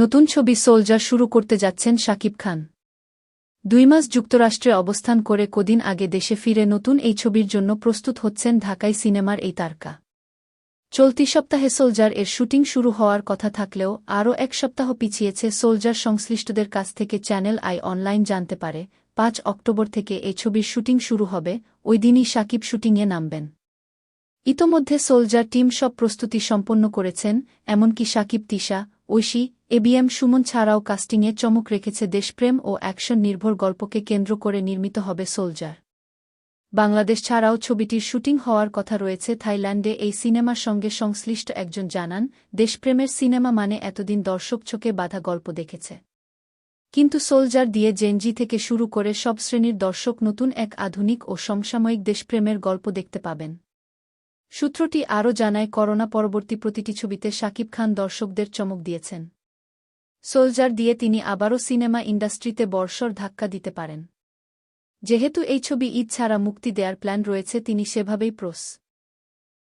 নতুন ছবি সোলজার শুরু করতে যাচ্ছেন শাকিব খান। দুই মাস যুক্তরাষ্ট্রে অবস্থান করে কদিন আগে দেশে ফিরে নতুন এই ছবির জন্য প্রস্তুত হচ্ছেন ঢাকাই সিনেমার এই তারকা। চলতি সপ্তাহে সোলজার এর শুটিং শুরু হওয়ার কথা থাকলেও আরও এক সপ্তাহ পিছিয়েছে সোলজার সংশ্লিষ্টদের কাছ থেকে চ্যানেল আই অনলাইন জানতে পারে, পাঁচ অক্টোবর থেকে এই ছবির শুটিং শুরু হবে, ওই দিনই সাকিব শুটিংয়ে নামবেন। ইতোমধ্যে সোলজার টিম সব প্রস্তুতি সম্পন্ন করেছেন, এমনকি সাকিব তিশা, ঐশী এবিএম সুমন ছাড়াও কাস্টিংয়ে চমক রেখেছে দেশপ্রেম ও অ্যাকশন নির্ভর গল্পকে কেন্দ্র করে নির্মিত হবে সোলজার। বাংলাদেশ ছাড়াও ছবিটির শুটিং হওয়ার কথা রয়েছে থাইল্যান্ডে এই সিনেমার সঙ্গে সংশ্লিষ্ট একজন জানান, দেশপ্রেমের সিনেমা মানে এতদিন দর্শক চোখে বাধা গল্প দেখেছে। কিন্তু সোলজার দিয়ে জেনজি থেকে শুরু করে সব শ্রেণির দর্শক নতুন এক আধুনিক ও সমসাময়িক দেশপ্রেমের গল্প দেখতে পাবেন। সূত্রটি আরও জানায়, করোনা পরবর্তী প্রতিটি ছবিতে শাকিব খান দর্শকদের চমক দিয়েছেন। সোলজার দিয়ে তিনি আবারও সিনেমা ইন্ডাস্ট্রিতে বর্ষর ধাক্কা দিতে পারেন। যেহেতু এই ছবি ঈদ ছাড়া মুক্তি দেয়ার প্ল্যান রয়েছে, তিনি সেভাবেই প্রস